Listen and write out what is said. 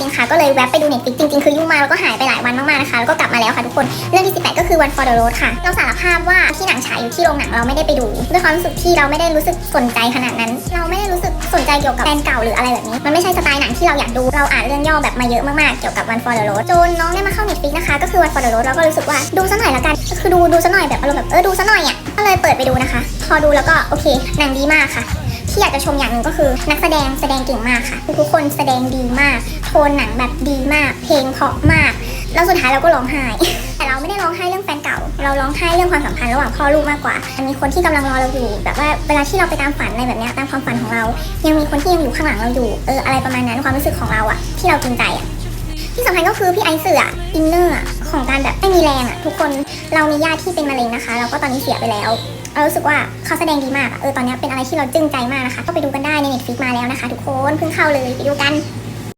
ริงๆค่ะก็เลยแวะไปดูเน็ตฟิกจริงๆคือยุ่งมากแล้วก็หายไปหลายวันมากๆนะคะแล้วก็กลับมาแล้วค่ะทุกคนเรื่องที่ 18 ก็คือ One for the Road ค่ะเราสารภาพว่าที่หนังฉายอยู่ที่โรงหนังเราไม่ได้ไปดูด้วยความรู้สึกที่เราไม่ได้รู้สึกสนใจขนาดนั้น เราไม่ได้รู้สึกสนใจเกี่ยวกับแฟนเก่าหรืออะไรแบบนี้ มันไม่ใช่สไตล์หนังที่เราอยากดูเราอ่านเรื่องย่อแบบมาเยอะมากๆเกี่ยวกับ One for the Road จนน้องได้มาเข้า Netflix นะคะก็คือ One for the Road เราก็รู้สึกว่าดูซะหน่อยละกันก็คือดูดูซะหน่อยแบบอารมณ์แบบเออดูซะหน่อยอะก็เลยเปิดไปดูนะคะ พอดูแล้วก็โอเคหนังดีมากค่ะที่อยากจะชมอย่างหนึ่งก็คือนักแสดงแสดงเก่งมากค่ะทุกคนแสดงดีมาก โทนหนังแบบดีมาก เพลงเพราะมาก แล้วสุดท้ายเราก็ร้องไห้ แต่เราไม่ได้ร้องไห้เรื่องแฟนเก่า เราร้องไห้เรื่องความสัมพันธ์ระหว่างพ่อลูกมากกว่ามีคนที่กำลังรอเราอยู่ แบบว่าเวลาที่เราไปตามฝันอะไรแบบนี้ตามความฝันของเรา ยังมีคนที่ยังอยู่ข้างหลังเราอยู่ เอออะไรประมาณนั้นความรู้สึกของเราอะที่เราจริงใจอะที่สำคัญก็คือพี่ไอซ์เสืออินเนอร์ของการแบบไม่มีแรงอะทุกคนเรามีญาติที่เป็นมะเร็งนะคะ แล้วก็ตอนนี้เสียไปแล้วเรารู้สึกว่าเขาแสดงดีมากเออตอนนี้เป็นอะไรที่เราจึ้งใจมากนะคะ ก็ไปดูกันได้ใน Netflix มาแล้วนะคะ ทุกคนเพิ่งเข้าเลยไปดูกัน